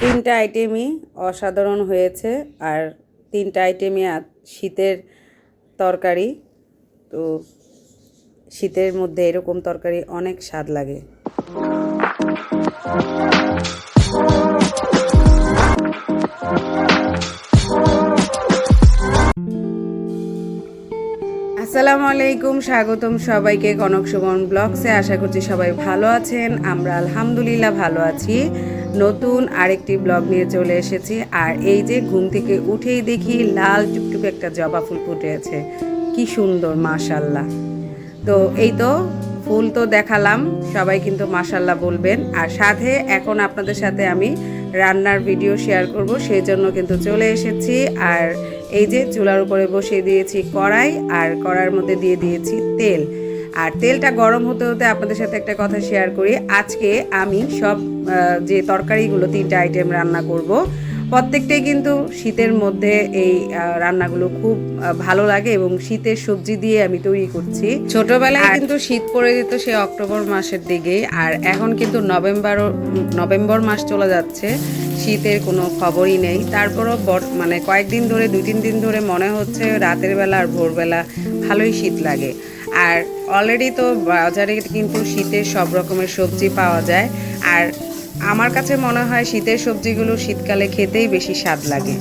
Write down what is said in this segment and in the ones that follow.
তিনটা আইটেমই অসাধারণ হয়েছে আর তিনটা আইটেমই শীতের তরকারি। তো শীতের মধ্যে এরকম তরকারি অনেক স্বাদ লাগে। আসসালামু আলাইকুম, স্বাগতম সবাইকে কনক সুমন ব্লগসে। আশা করছি সবাই ভালো আছেন। আমরা আলহামদুলিল্লাহ ভালো আছি। নতুন আরেকটি ব্লগ নিয়ে চলে এসেছি। আর এই যে ঘুম থেকে উঠেই দেখি লাল টুকটুকে একটা জবা ফুল ফুটে আছে। কি সুন্দর মাশাল্লাহ তো এই তো, ফুল তো দেখালাম, সবাই কিন্তু মাশাল্লাহ বলবেন। আর সাথে এখন আপনাদের সাথে আমি রান্নার ভিডিও শেয়ার করব, সেই জন্য কিন্তু চলে এসেছি। আর এই যে চুলার উপরে বসিয়ে দিয়েছি কড়াই, আর কড়াইয়ের মধ্যে দিয়ে দিয়েছি তেল। আর তেলটা গরম হতে হতে আপনাদের সাথে একটা কথা শেয়ার করি। আজকে আমি সব যে তরকারিগুলো তিনটা আইটেম রান্না করব প্রত্যেকটাই কিন্তু শীতের মধ্যে এই রান্নাগুলো খুব ভালো লাগে এবং শীতের সবজি দিয়ে আমি তৈরি করছি। ছোটবেলায় কিন্তু শীত পড়ে যেত সে অক্টোবর মাসের দিকে আর এখন কিন্তু নভেম্বর নভেম্বর মাস চলে যাচ্ছে শীতের কোনো খবরই নেই। তারপরও মানে কয়েকদিন ধরে দুই তিন দিন ধরে মনে হচ্ছে রাতের বেলা আর ভোরবেলা ভালোই শীত লাগে। আর অলরেডি তো বাজারে কিন্তু শীতের সব রকমের সবজি পাওয়া যায়। আর আমার কাছে মনে হয় শীতের সবজিগুলো শীতকালে খেতেই বেশি স্বাদ লাগে।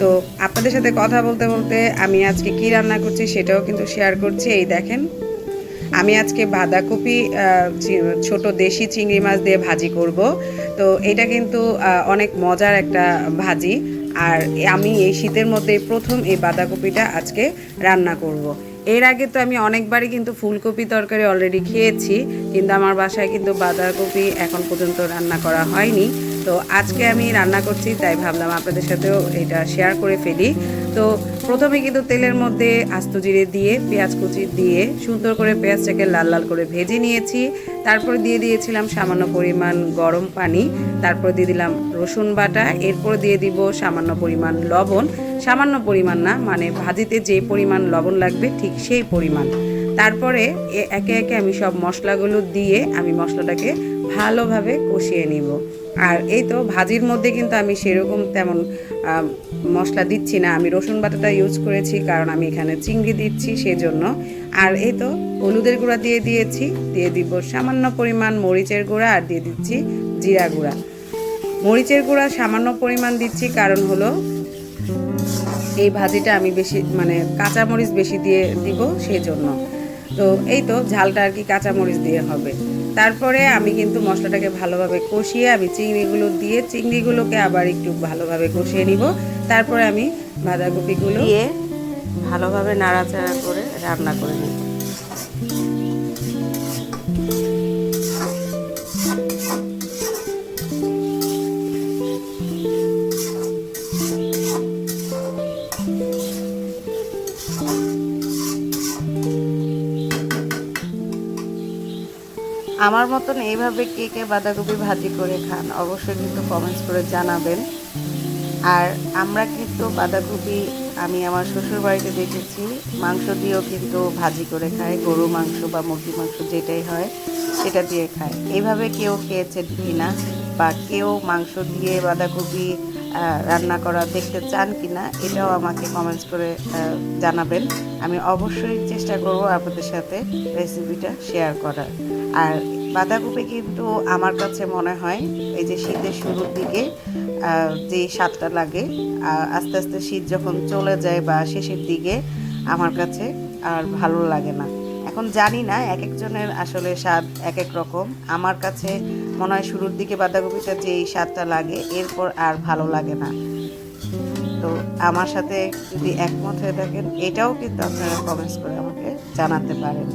তো আপনাদের সাথে কথা বলতে বলতে আমি আজকে কি রান্না করছি সেটাও কিন্তু শেয়ার করছি, এই দেখেন। আমি আজকে বাঁধাকপি ছোট দেশি চিংড়ি মাছ দিয়ে ভাজি করব। তো এটা কিন্তু অনেক মজার একটা ভাজি। আর আমি এই শীতের মধ্যে প্রথম এই বাঁধাকপিটা আজকে রান্না করব। এর আগে তো আমি অনেকবারই কিন্তু ফুলকপি তরকারি অলরেডি খেয়েছি, কিন্তু আমার বাসায় কিন্তু বাঁধাকপি এখন পর্যন্ত রান্না করা হয়নি। তো আজকে আমি রান্না করছি, তাই ভাবলাম আপনাদের সাথেও এটা শেয়ার করে ফেলি। তো প্রথমে কিন্তু তেলের মধ্যে আস্ত জিরে দিয়ে, পেঁয়াজ কুচি দিয়ে সুন্দর করে পেঁয়াজটাকে লাল লাল করে ভেজে নিয়েছি। তারপর দিয়ে দিয়েছিলাম সামান্য পরিমাণ গরম পানি। তারপর দিয়ে দিলাম রসুন বাটা। এরপর দিয়ে দিব সামান্য পরিমাণ লবণ। সামান্য পরিমাণ না মানে ভাজিতে যে পরিমাণ লবণ লাগবে, ঠিক সেই পরিমাণ। তারপরে একে একে আমি সব মশলাগুলো দিয়ে আমি মশলাটাকে ভালোভাবে কষিয়ে নিব। আর এই তো ভাজির মধ্যে কিন্তু আমি সেরকম তেমন মশলা দিচ্ছি না। আমি রসুন বাটাটা ইউজ করেছি কারণ আমি এখানে চিংড়ি দিচ্ছি সেজন্য। আর এই তো হলুদের গুঁড়া দিয়ে দিয়েছি। দিয়ে দিব সামান্য পরিমাণ মরিচের গুঁড়া আর দিয়ে দিচ্ছি জিরা গুঁড়া। মরিচের গুঁড়া সামান্য পরিমাণ দিচ্ছি কারণ হলো এই ভাজিটা আমি বেশি মানে কাঁচামরিচ বেশি দিয়ে দিব সেই জন্য তো এই তো ঝালটা আর কি কাঁচামরিচ দিয়ে হবে। তারপরে আমি কিন্তু মশলাটাকে ভালোভাবে কষিয়ে আমি চিংড়িগুলো দিয়ে চিংড়িগুলোকে আবার একটু ভালোভাবে কষিয়ে নিব। তারপরে আমি বাঁধাকপিগুলো দিয়ে ভালোভাবে নাড়াচাড়া করে রান্না করে নিব। আমার মতন এইভাবে কে কে বাঁধাকপি ভাজি করে খান, অবশ্যই কিন্তু কমেন্টস করে জানাবেন। আর আমরা কিন্তু বাঁধাকপি আমি আমার শ্বশুর বাড়িতে দেখেছি, মাংস দিয়েও কিন্তু ভাজি করে খায়, গরু মাংস বা মুরগি মাংস যেটাই হয় সেটা দিয়ে খায়। এইভাবে কেউ খেয়েছে কি না বা কেউ মাংস দিয়ে বাঁধাকপি রান্না করা দেখতে চান কিনা এটাও আমাকে কমেন্টস করে জানাবেন। আমি অবশ্যই চেষ্টা করব আপনাদের সাথে রেসিপিটা শেয়ার করার। আর বাঁধাকপি কিন্তু আমার কাছে মনে হয় এই যে শীতের শুরুর দিকে যে স্বাদটা লাগে আস্তে আস্তে শীত যখন চলে যায় বা শেষের দিকে, আমার কাছে আর ভালো লাগে না। এখন জানি না এক একজনের আসলে স্বাদ এক এক রকম। আমার কাছে মনে হয় শুরুর দিকে বাঁধাকপিটা যে এই স্বাদটা লাগে, এরপর আর ভালো লাগে না। তো আমার সাথে যদি একমত হয়ে থাকেন, এটাও কিন্তু আপনারা কমেন্টস করে আমাকে জানাতে পারেন।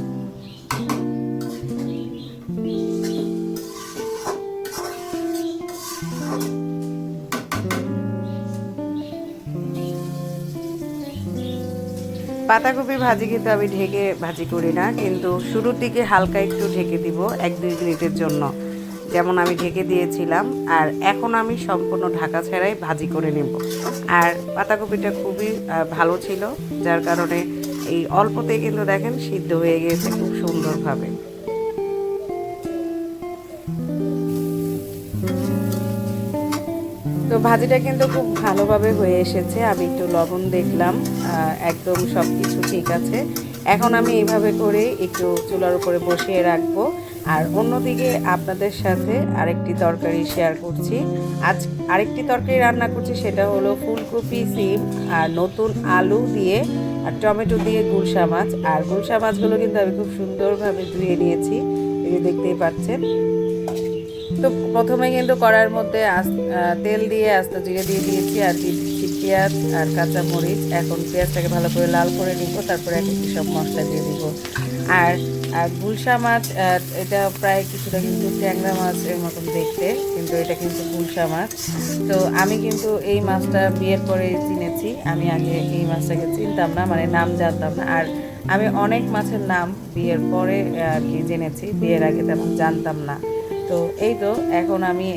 পাতাকপি ভাজি কিন্তু আমি ঢেকে ভাজি করি না, কিন্তু শুরুর দিকে হালকা একটু ঢেকে দিব এক দুই মিনিটের জন্য। যেমন আমি ঢেকে দিয়েছিলাম, আর এখন আমি সম্পূর্ণ ঢাকা ছাড়াই ভাজি করে নেব। আর পাতাকপিটা খুবই ভালো ছিল, যার কারণে এই অল্পতেই কিন্তু দেখেন সিদ্ধ হয়ে গিয়েছে খুব সুন্দরভাবে। তো ভাজিটা কিন্তু খুব ভালোভাবে হয়ে এসেছে, আমি একটু লবণ দেখলাম একদম সব কিছু ঠিক আছে। এখন আমি এইভাবে করে একটু চুলার উপরে বসিয়ে রাখব। আর অন্যদিকে আপনাদের সাথে আরেকটি তরকারি শেয়ার করছি। আজ আরেকটি তরকারি রান্না করছি, সেটা হলো ফুলকপি, সিম আর নতুন আলু দিয়ে আর টমেটো দিয়ে গুলশা মাছ। আর গুলশা মাছগুলো কিন্তু আমি খুব সুন্দরভাবে ধুয়ে নিয়েছি, এই দেখতেই পাচ্ছেন। তো প্রথমে কিন্তু কড়াইয়ের মধ্যে তেল দিয়ে আস্ত জিরে দিয়ে দিয়েছি আর দিচ্ছি পেঁয়াজ আর কাঁচা মরিচ এখন পেঁয়াজটাকে ভালো করে লাল করে নিব, তারপরে এক একটি সব মশলা দিয়ে দিব। আর আর গুলশা মাছ এটা প্রায় কিছুটা কিন্তু ট্যাংরা মাছের মতন দেখতে, কিন্তু এটা কিন্তু গুলশা মাছ। তো আমি কিন্তু এই মাছটা বিয়ের পরে চিনেছি, আমি আগে এই মাছটাকে চিনতাম না মানে নাম জানতাম না। আর আমি অনেক মাছের নাম বিয়ের পরে আর কি জেনেছি, বিয়ের আগে তেমন জানতাম না। তো এই তো, এখন আমি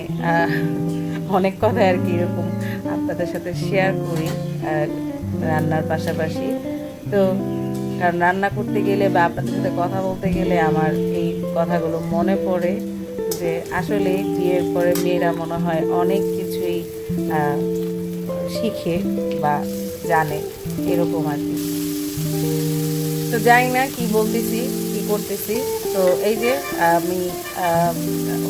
অনেক কথা আর কি এরকম আপনাদের সাথে শেয়ার করি রান্নার পাশাপাশি। তো কারণ রান্না করতে গেলে বা আপনাদের সাথে কথা বলতে গেলে আমার এই কথাগুলো মনে পড়ে যে আসলে বিয়ের পরে মেয়েরা মনে হয় অনেক কিছুই শিখে বা জানে এরকম আর কি। তো জানি না কি বলতেছি, কি করতেছি। তো এই যে আমি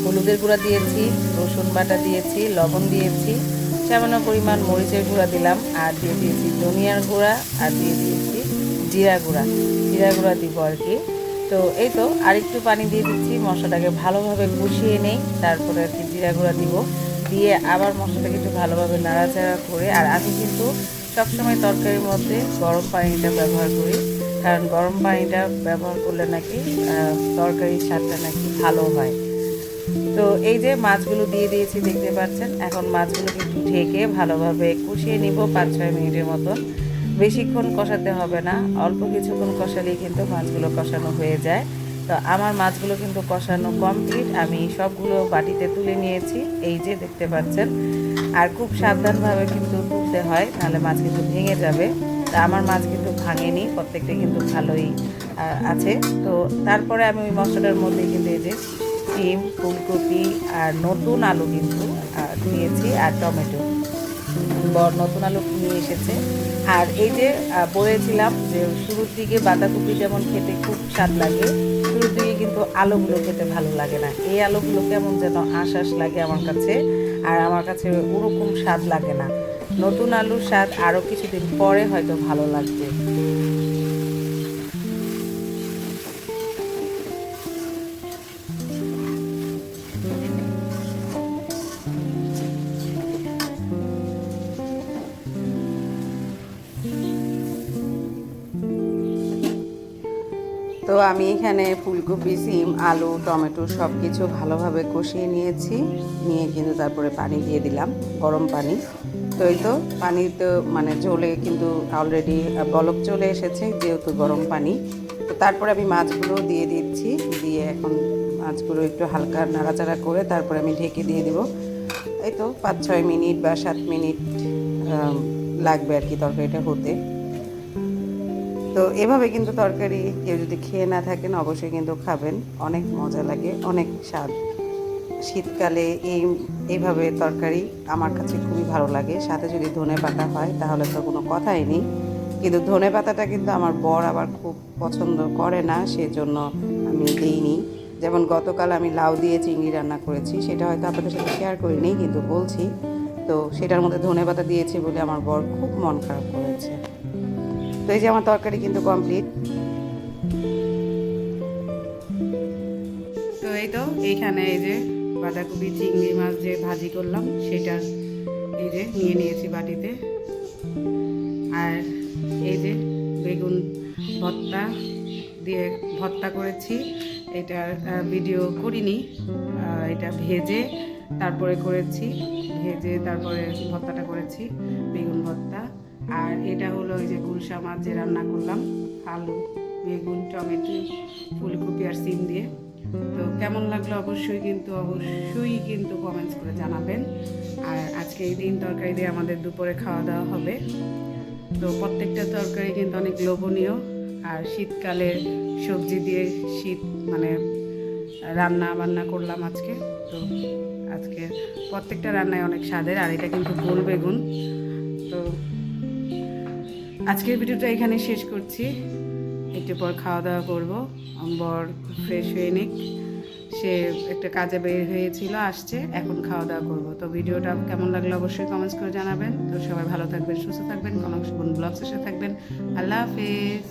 হলুদের গুঁড়া দিয়েছি, রসুন বাটা দিয়েছি, লবণ দিয়েছি, সামান্য পরিমাণ মরিচের গুঁড়া দিলাম, আর দিয়ে দিয়েছি ধনিয়ার গুঁড়া, আর দিয়ে দিয়েছি জিরা গুঁড়া জিরা গুঁড়া দিব আর কি। তো এই তো আরেকটু পানি দিয়ে দিচ্ছি, মশলাটাকে ভালোভাবে কষিয়ে নেই, তারপরে আর কি জিরা গুঁড়া দিব। দিয়ে আবার মশলাটাকে একটু ভালোভাবে নাড়াচাড়া করে, আর আমি কিন্তু সবসময় তরকারির মধ্যে গরম পানিটা ব্যবহার করি, কারণ গরম পানিটা ব্যবহার করলে নাকি তরকারির স্বাদটা নাকি ভালো হয়। তো এই যে মাছগুলো দিয়ে দিয়েছি, দেখতে পাচ্ছেন? এখন মাছগুলো একটু ঢেকে ভালোভাবে কষিয়ে নিব পাঁচ ছয় মিনিটের মতন। বেশিক্ষণ কষাতে হবে না, অল্প কিছুক্ষণ কষালেই কিন্তু মাছগুলো কষানো হয়ে যায়। তো আমার মাছগুলো কিন্তু কষানো কমপ্লিট আমি সবগুলো বাটিতে তুলে নিয়েছি, এই যে দেখতে পাচ্ছেন। আর খুব সাবধানভাবে কিন্তু তুলতে হয় নাহলে মাছ কিন্তু ভেঙে যাবে। তা আমার মাছ কিন্তু ভাঙেনি, প্রত্যেকটা কিন্তু ভালোই আছে। তো তারপরে আমি ওই মশলার মধ্যে কিন্তু এই যে সিম, ফুলকপি আর নতুন আলু কিন্তু দিয়েছি আর টমেটো। বর নতুন আলু নিয়ে এসেছে। আর এই যে বলেছিলাম যে শুরুর দিকে বাঁধাকপি যেমন খেতে খুব স্বাদ লাগে, শুরুর দিকে কিন্তু আলুগুলো খেতে ভালো লাগে না। এই আলুগুলো কেমন যেন আশ্বাস লাগে আমার কাছে, আর আমার কাছে ওরকম স্বাদ লাগে না। নতুন আলুর স্বাদ আরও কিছুদিন পরে হয়তো ভালো লাগবে। তো আমি এখানে ফুলকপি, সিম, আলু, টমেটো সব কিছু ভালোভাবে কষিয়ে নিয়েছি। নিয়ে কিন্তু তারপরে পানি দিয়ে দিলাম, গরম পানি। তো এই তো পানি তো মানে ঝোলে কিন্তু অলরেডি বলক চলে এসেছে যেহেতু গরম পানি। তো তারপরে আমি মাছগুলো দিয়ে দিচ্ছি, দিয়ে এখন মাছগুলো একটু হালকা নাড়াচাড়া করে তারপরে আমি ঢেকে দিয়ে দিব। এই তো পাঁচ ছয় মিনিট বা সাত মিনিট লাগবে আর কি তরকারিটা হতে। তো এভাবে কিন্তু তরকারি কেউ যদি খেয়ে না থাকেন, অবশ্যই কিন্তু খাবেন। অনেক মজা লাগে, অনেক স্বাদ। শীতকালে এই, এইভাবে তরকারি আমার কাছে খুবই ভালো লাগে। সাথে যদি ধনে পাতা হয়, তাহলে তো কোনো কথাই নেই। কিন্তু ধনে পাতাটা কিন্তু আমার বর আবার খুব পছন্দ করে না, সেজন্য আমি দিইনি। যেমন গতকাল আমি লাউ দিয়ে চিংড়ি রান্না করেছি, সেটা হয়তো আপনাদের সাথে শেয়ার করিনি, কিন্তু বলছি। তো সেটার মধ্যে ধনে পাতা দিয়েছি বলে আমার বর খুব মন খারাপ করেছে। তো এই যে আমার তরকারি কিন্তু কমপ্লিট তো এই তো, এইখানে এই যে বাঁধাকপি, চিংড়ি মাছ যে ভাজি করলাম, সেটা এই যে নিয়ে নিয়েছি বাটিতে। আর এই যে বেগুন ভর্তা দিয়ে ভর্তা করেছি, এটার ভিডিও করিনি এটা ভেজে তারপরে করেছি, ভেজে তারপরে ভর্তাটা করেছি, বেগুন ভর্তা। আর এটা হলো ওই যে গুলশা মাছ যে রান্না করলাম, আলু, বেগুন, টমেটো, ফুলকপি আর সিম দিয়ে। তো কেমন লাগল অবশ্যই কিন্তু অবশ্যই কিন্তু কমেন্টস করে জানাবেন। আর আজকে এই দিন তরকারি দিয়ে আমাদের দুপুরে খাওয়া দাওয়া হবে। তো প্রত্যেকটা তরকারি কিন্তু অনেক লোভনীয়। আর শীতকালে সবজি দিয়ে শীত মানে রান্না বান্না করলাম আজকে। তো আজকে প্রত্যেকটা রান্নায় অনেক স্বাদের, আর এটা কিন্তু গোল বেগুন। তো আজকের ভিডিওটা এখানে শেষ করছি। একটু পর খাওয়া দাওয়া করব। বর ফ্রেশ হয়ে নিক। সে একটা কাজে বের হয়েছিল, আসছে, এখন খাওয়া দাওয়া করব। তো ভিডিওটা কেমন লাগল অবশ্যই কমেন্টস করে জানাবেন। তো সবাই ভালো থাকবেন, সুস্থ থাকবেন। কনক সুবন ব্লগসের সাথে থাকবেন। আল্লাহ হাফেজ।